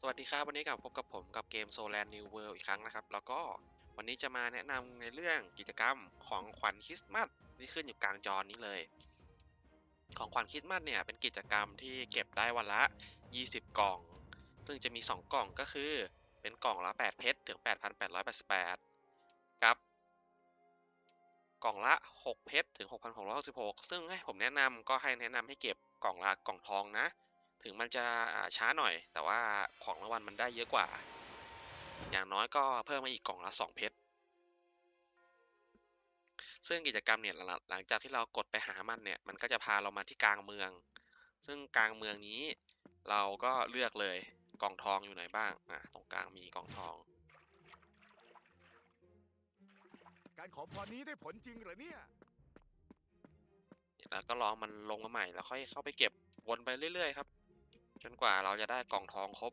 สวัสดีครับ วันนี้กลับพบกับผมกับเกม Soland New World อีกครั้งนะครับ แล้วก็วันนี้จะมาแนะนำในเรื่องกิจกรรมของขวัญคริสต์มาสที่ขึ้นอยู่กลางจอนี้เลย ของขวัญคริสต์มาสเนี่ยเป็นกิจกรรมที่เก็บได้วันละ 20 กล่อง ซึ่งจะมี 2 กล่องก็คือเป็นกล่องละ 8 เพชรถึง 8,888กับ กล่องละ 6 เพชรถึง 6,666 ซึ่งให้ผมแนะนำก็ให้แนะนำให้เก็บกล่องละกล่องทองนะ ถึงมันจะอ่าช้าหน่อย แต่ว่าของรางวัลมันได้เยอะกว่า อย่างน้อยก็เพิ่มมาอีกกล่องละ2เพชรซึ่งกิจกรรมเนี่ยหลังหลังจากที่เรากดไปหามันเนี่ยมันก็จะพาเรามาที่กลางเมือง ซึ่งกลางเมืองนี้เราก็เลือกเลยกล่องทองอยู่ไหนบ้างอะตรงกลางมีกล่องทอง การขอพรนี้ได้ผลจริงเหรอเนี่ยแล้วก็รอมันลงมาใหม่แล้วค่อยเข้าไปเก็บวนไปเรื่อยๆครับ จนกว่าเราจะได้กล่องทองครบ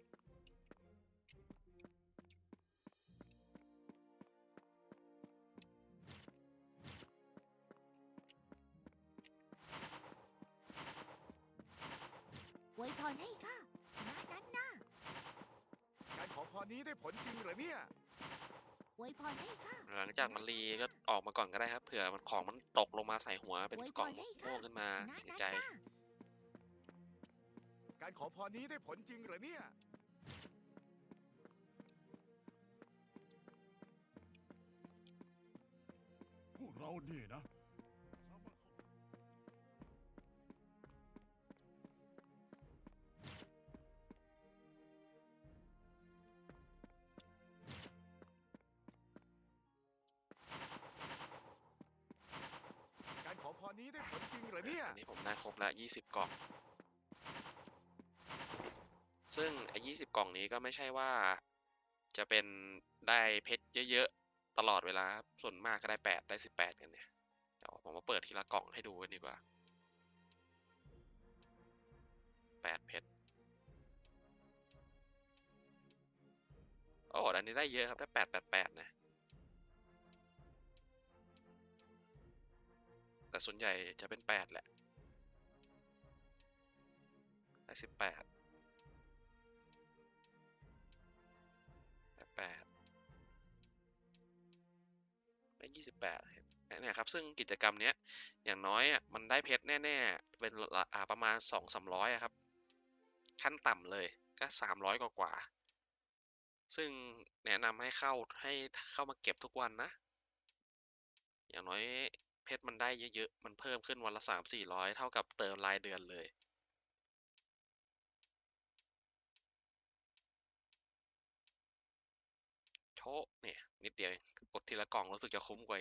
อวยพรให้ข้าณนั้นนะการขอพรนี้ได้ผลจริงเหรอเนี่ยอวยพรให้ข้าหลังจากมันรีก็ออกมาก่อนก็ได้ครับ เผื่อมันของมันตกลงมาใส่หัวเป็นกล่องม่วงขึ้นมาณเสียนั้นใจ นะ การขอพรนี้ได้ผลจริงเหรอเนี่ย พวกเราเนี่ยนะสามารถเข้าการขอพรนี้ได้ผลจริงเหรอเนี่ย อันนี้ผมได้ครบละยี่สิบกล่อง ซึ่งไอ้ยี่สิบกล่องนี้ก็ไม่ใช่ว่า จะเป็นได้เพชรเยอะๆ ตลอดเวลา ส่วนมากก็ได้แปดได้สิบแปดกันเนี่ย เดี๋ยวผมมาเปิดทีละกล่องให้ดูกันดีกว่าแปดเพชร โอ้อันนี้ได้เยอะครับ ได้แปดแปดแปดนะ แต่ส่วนใหญ่จะเป็นแปดแหละ ได้สิบแปด 28เนี่ยครับซึ่งกิจกรรมเนี้ยอย่างน้อยอะมันได้เพชรแน่ๆ เป็นประมาณ 2 3 0 0ครับ ขั้นต่ำเลยก็ 300 กว่ากว่า ซึ่งแนะนำให้เข้าให้เข้ามาเก็บทุกวันนะ อย่างน้อยเพชรมันได้เยอะๆ มันเพิ่มขึ้นวันละ 3 400 เท่ากับเติมรายเดือนเลยะเนี่ยนิดเดียวกดทีละกล่องรู้สึกจะคุ้มกว่า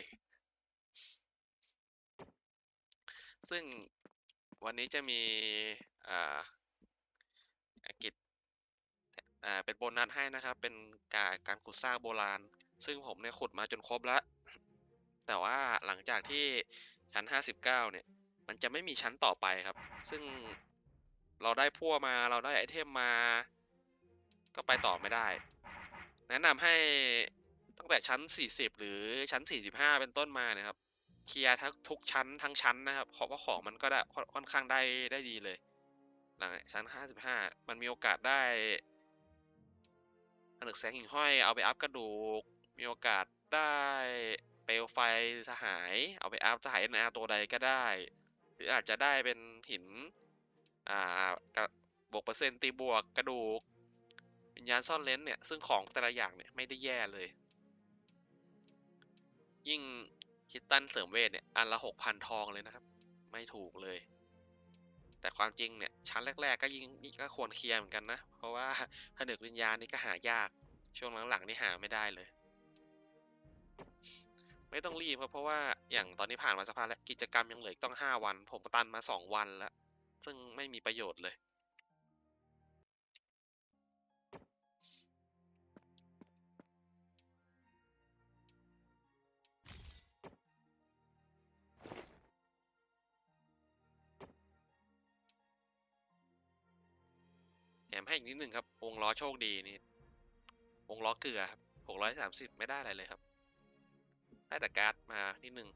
ซึ่งวันนี้จะมีอ่ากิจอ่าเป็นโบนัสให้นะครับ เป็นการการขุดซากโบราณ ซึ่งผมเนี่ยขุดมาจนครบแล้ว แต่ว่าหลังจากที่ชั้น 59 เนี่ย มันจะไม่มีชั้นต่อไปครับ ซึ่งเราได้พั่วมาเราได้ไอเทมมา ก็ไปต่อไม่ได้ แนะนำให้ตั้งแต่ชั้น 40 หรือชั้น 45 เป็นต้นมานะครับ เคลียร์ทั้งทุกชั้นทั้งชั้นนะครับเพราะว่าของมันก็ได้ค่อนข้างได้ได้ดีเลย หลังชั้น 55 มันมีโอกาสได้ผนึกแสงหิ่งห้อยเอาไปอัพกระดูก มีโอกาสได้เปลวไฟสหาย เอาไปอัพสหายนาตัวใดก็ได้ หรืออาจจะได้เป็นหิน อ่าบวกเปอร์เซ็นต์ตีบวกกระดูก ญญาณซ่อนเลนเนี่ย ซึ่งของแต่ละอย่างเนี่ย ไม่ได้แย่เลย ยิ่งคิตตันเสริมเวทเนี่ย อันละหกพันทองเลยนะครับ ไม่ถูกเลย แต่ความจริงเนี่ย ชั้นแรก ๆ ก็ยิ่งก็ควรเคลียร์เหมือนกันนะ เพราะว่าผนึกวิญญาณนี่ก็หายาก ช่วงหลังๆนี่หาไม่ได้เลย ไม่ต้องรีบครับเพราะว่าอย่างตอนนี้ผ่านมาสักพักแล้วกิจกรรมยังเหลืออีกต้องห้าวัน ผมตันมาสองวันแล้ว ซึ่งไม่มีประโยชน์เลย มให้อีกนิดหนึ่งครับ วงล้อโชคดีนี่ วงล้อเกลือครับหกร้อยสามสิบไม่ได้อะไรเลยครับ ได้แต่การ์ดมานิดหนึ่ง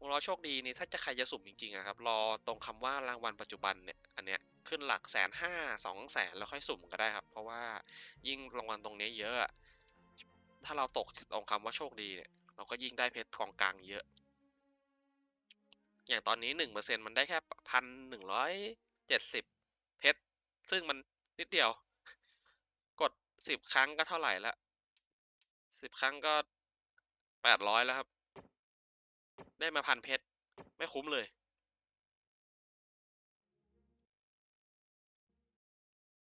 วงล้อโชคดีนี่ถ้าจะใครจะสุ่มจริงๆอะครับ รอตรงคำว่ารางวัลปัจจุบันเนี่ย อันเนี้ยขึ้นหลักแสนห้าสองแสนแล้วค่อยสุ่มก็ได้ครับ เพราะว่ายิ่งรางวัลตรงนี้เยอะ ถ้าเราตกตรงคำว่าโชคดีเนี่ย เราก็ยิ่งได้เพชรกองกลางเยอะ อย่างตอนนี้หนึ่งเปอร์เซ็นมันได้แค่พันหนึ่งร้อยเจ็ดสิบเพชร ซึ่งมันนิดเดียว กดสิบครั้งก็เท่าไหร่ละสิบครั้งก็แปดร้อยแล้วครับ ได้มาพันเพชร ไม่คุ้มเลย